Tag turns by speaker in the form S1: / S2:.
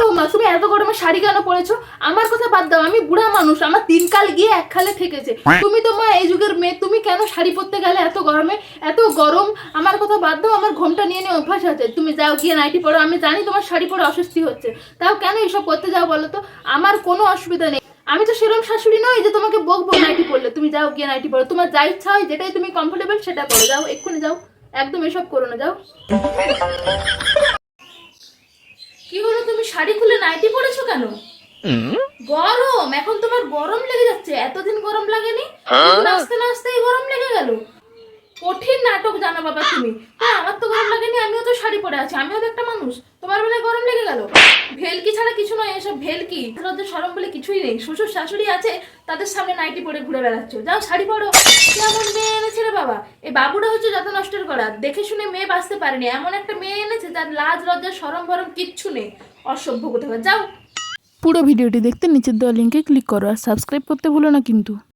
S1: বৌমা তুমি এত গরমে শাড়ি কেন পরেছো? আমার কথা বাদ দাও আমি বুড়া মানুষ আমার দিনকাল গিয়ে একখালে থেকেছে। তুমি তো মা এই যুগের মেয়ে তুমি কেন শাড়ি পরতে গেলে এত গরমে? এত গরম আমার কথা বাদ দাও আমার ঘোমটা নিয়ে নিয়ে অভ্যাস আছে। তুমি যাও গিয়ে নাইটি পরো আমি জানি তোমার শাড়ি পরে অস্বস্তি হচ্ছে। তাও কেন এসব করতে যাও বলো তো? আমার কোনো অসুবিধা নেই। আমি তো সেরকম শাশুড়ি নই যে তোমাকে বকবো নাইটি পরলে। তুমি যাও গিয়ে নাইটি পরো। তোমার যা ইচ্ছা হয় যেটাই তুমি কমফোর্টেবল সেটা করো যাও এক্ষুনি যাও। একদম এসব করো না যাও। শাড়ি খুলে নাইটি পরেছো কেন? গরম! এখন তোমার গরম লেগে যাচ্ছে। এতদিন গরম লাগেনি? নাচতে নাচতেই গরম লেগে গেল। কঠিন নাটক জানো বাবা তুমি। হ্যাঁ আমার তো গরম লাগেনি আমিও তো শাড়ি পরে আছি। আমিও তো একটা মানুষ। তোমার বেলায় গরম লেগে গেল? ভেলকি ছাড়া কিছু নয় এসব ভেলকি। লজ্জা সরম বলে কিছুই নেই। শ্বশুর শাশুড়ি আছে তাদের সামনে নাইটি পরে ঘুরে বেড়াচ্ছ। যাও শাড়ি পরো। কেমন মেয়ে এনেছে রে বাবা? এই বাবুটা হচ্ছে যত নষ্টের করা। দেখে শুনে মেয়ে বাঁচতে পারেনি। এমন একটা মেয়ে এনেছে তার লাজ লজ্জা সরম ভরম কিচ্ছু নেই। অসভ্য কোথাও। যাও।
S2: পুরো ভিডিওটি দেখতে নিচের দেওয়া লিঙ্কে ক্লিক করো আর সাবস্ক্রাইব করতে ভুলো না কিন্তু।